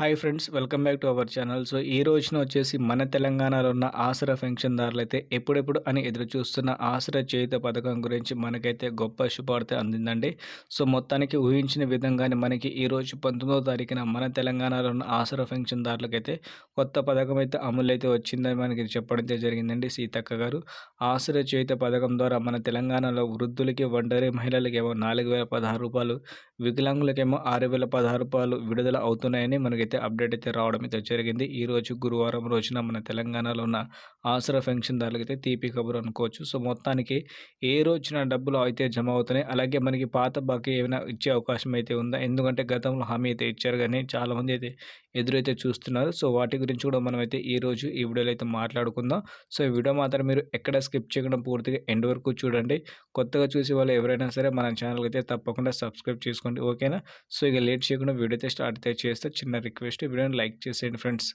Hi friends welcome back to our channel. So ఈ రోజున వచ్చేసి మన తెలంగాణలో ఉన్న ఆసరా పెన్షన్దారులు అయితే ఎప్పుడెప్పుడు అని ఎదురు చూస్తున్న ఆసరా చేయుత పథకం గురించి మనకైతే గొప్ప శుభార్త అందిందండి. సో మొత్తానికి ఊహించిన విధంగానే మనకి ఈరోజు పంతొమ్మిదో తారీఖున మన తెలంగాణలో ఉన్న ఆసరా పెన్షన్దారులకైతే కొత్త పథకం అయితే అమలు అయితే వచ్చిందని మనకి చెప్పడం జరిగిందండి సీతక్క గారు. ఆసరా చేయుత పథకం ద్వారా మన తెలంగాణలో వృద్ధులకి ఒంటరి మహిళలకి ఏమో నాలుగు వేల పదహారు రూపాయలు వికలాంగులకేమో ఆరు వేల పదహారు రూపాయలు విడుదల అవుతున్నాయని మనకి అయితే అప్డేట్ అయితే రావడం అయితే జరిగింది. ఈరోజు గురువారం రోజున మన తెలంగాణలో ఉన్న ఆసరా పెన్షన్దారులకు అయితే తీపి కబురు అనుకోవచ్చు. సో మొత్తానికి ఏ రోజున డబ్బులు అయితే జమ అవుతున్నాయి అలాగే మనకి పాత బాకీ ఏమైనా ఇచ్చే అవకాశం అయితే ఉందా? ఎందుకంటే గతంలో హామీ అయితే ఇచ్చారు కానీ చాలామంది అయితే ఎదురైతే చూస్తున్నారు. సో వాటి గురించి కూడా మనం అయితే ఈరోజు ఈ వీడియోలో అయితే మాట్లాడుకుందాం. సో ఈ వీడియో మాత్రం మీరు ఎక్కడ స్కిప్ చేయకుండా పూర్తిగా ఎండ్ వరకు చూడండి. కొత్తగా చూసే వాళ్ళు ఎవరైనా సరే మన ఛానల్ అయితే తప్పకుండా సబ్స్క్రైబ్ చేసుకోండి. ఓకేనా? సో ఇక లేట్ చేయకుండా వీడియో అయితే స్టార్ట్ అయితే చేస్తే. చిన్న రిక్వెస్ట్ రిక్వెస్ట్ వీడియోని లైక్ చేసేయండి ఫ్రెండ్స్.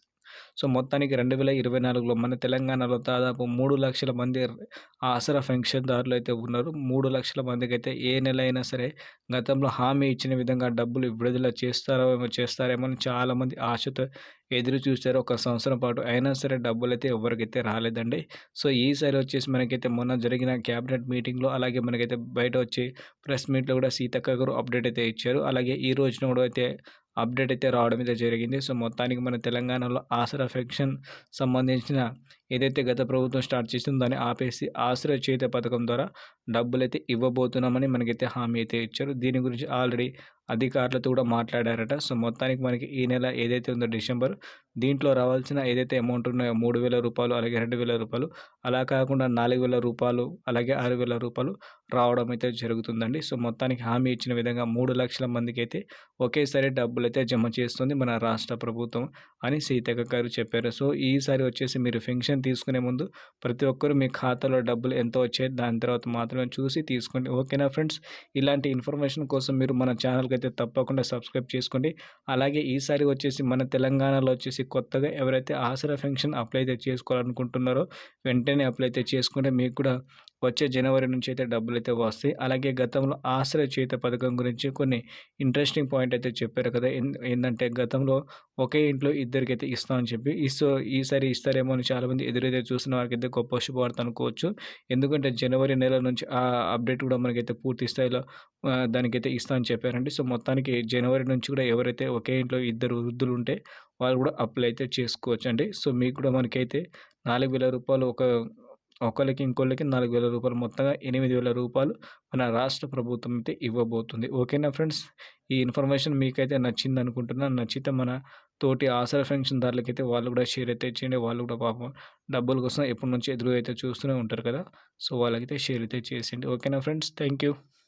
సో మొత్తానికి రెండు వేల ఇరవై నాలుగులో మన తెలంగాణలో దాదాపు మూడు లక్షల మంది ఆసరా పెన్షన్దారులు అయితే ఉన్నారు. మూడు లక్షల మందికి అయితే ఏ నెల అయినా సరే గతంలో హామీ ఇచ్చిన విధంగా డబ్బులు విడుదల చేస్తారో ఏమో చేస్తారేమో అని చాలామంది ఆశతో ఎదురు చూస్తారు ఒక సంవత్సరం పాటు అయినా సరే డబ్బులు అయితే ఎవరికైతే రాలేదండి. సో ఈసారి వచ్చేసి మనకైతే మొన్న జరిగిన క్యాబినెట్ మీటింగ్లో అలాగే మనకైతే బయట వచ్చి ప్రెస్ మీట్లో కూడా సీతక్క గారు అప్డేట్ అయితే ఇచ్చారు. అలాగే ఈ రోజున కూడా అయితే అప్డేట్ అయితే రావడం అయితే జరిగింది. సో మొత్తానికి మన తెలంగాణలో ఆసరా ఫెక్షన్ సంబంధించిన ఏదైతే గత ప్రభుత్వం స్టార్ట్ చేసిందో దాన్ని ఆపేసి ఆశ్రయ చేత పథకం ద్వారా డబ్బులైతే ఇవ్వబోతున్నామని మనకైతే హామీ అయితే ఇచ్చారు. దీని గురించి ఆల్రెడీ అధికారులతో కూడా మాట్లాడారట. సో మొత్తానికి మనకి ఈ నెల ఏదైతే ఉందో డిసెంబర్ దీంట్లో రావాల్సిన ఏదైతే అమౌంట్ ఉన్నాయో మూడు వేల రూపాయలు అలాగే రెండు వేల రూపాయలు అలా కాకుండా నాలుగు వేల రూపాయలు అలాగే ఆరు వేల రూపాయలు రావడం అయితే జరుగుతుందండి. సో మొత్తానికి హామీ ఇచ్చిన విధంగా మూడు లక్షల మందికి అయితే ఒకేసారి డబ్బులు అయితే జమ చేస్తుంది మన రాష్ట్ర ప్రభుత్వం అని సీతక్క గారు చెప్పారు. సో ఈసారి వచ్చేసి మీరు ఫెన్షన్ తీసుకునే ముందు ప్రతి ఒక్కరు మీ ఖాతాలో డబ్బులు ఎంత వచ్చాయి దాని తర్వాత మాత్రమే చూసి తీసుకోండి. ఓకేనా ఫ్రెండ్స్? ఇలాంటి ఇన్ఫర్మేషన్ కోసం మీరు మన ఛానల్కి అయితే తప్పకుండా సబ్స్క్రైబ్ చేసుకోండి. అలాగే ఈసారి వచ్చేసి మన తెలంగాణలో వచ్చేసి కొత్తగా ఎవరైతే ఆసరా ఫెన్షన్ అప్లై అయితే చేసుకోవాలనుకుంటున్నారో వెంటనే అప్లై అయితే చేసుకుంటే మీకు కూడా వచ్చే జనవరి నుంచి అయితే డబ్బులు అయితే వస్తాయి. అలాగే గతంలో ఆశ్రయ చేత పథకం గురించి కొన్ని ఇంట్రెస్టింగ్ పాయింట్ అయితే చెప్పారు కదా. ఏంటంటే గతంలో ఒకే ఇంట్లో ఇద్దరికి అయితే ఇస్తామని చెప్పి ఇస్తో ఈసారి ఇస్తారేమో అని చాలామంది ఎదురైతే చూసిన వారికి అయితే గొప్ప శుభవార్త అనుకోవచ్చు. ఎందుకంటే జనవరి నెల నుంచి ఆ అప్డేట్ కూడా మనకైతే పూర్తి స్థాయిలో దానికైతే ఇస్తామని చెప్పారండి. సో మొత్తానికి జనవరి నుంచి కూడా ఎవరైతే ఒకే ఇంట్లో ఇద్దరు వృద్ధులు ఉంటే వాళ్ళు కూడా అప్లై అయితే చేసుకోవచ్చు అండి సో మీకు కూడా మనకైతే నాలుగు వేల రూపాయలు ఒక ఒకరికి ఇంకోళ్ళకి నాలుగు వేల రూపాయలు మొత్తంగా ఎనిమిది వేల రూపాయలు మన రాష్ట్ర ప్రభుత్వం అయితే ఇవ్వబోతుంది. ఓకేనా ఫ్రెండ్స్ ఈ ఇన్ఫర్మేషన్ మీకైతే నచ్చింది అనుకుంటున్నాను నచ్చితే మన తోటి ఆసరా దారులకైతే వాళ్ళు కూడా షేర్ అయితే చేయండి. వాళ్ళు కూడా పాపం డబ్బుల కోసం ఎప్పటి నుంచి ఎదురు అయితే చూస్తూనే ఉంటారు కదా. సో వాళ్ళకైతే షేర్ అయితే చేసేయండి. ఓకేనా ఫ్రెండ్స్ థ్యాంక్ యూ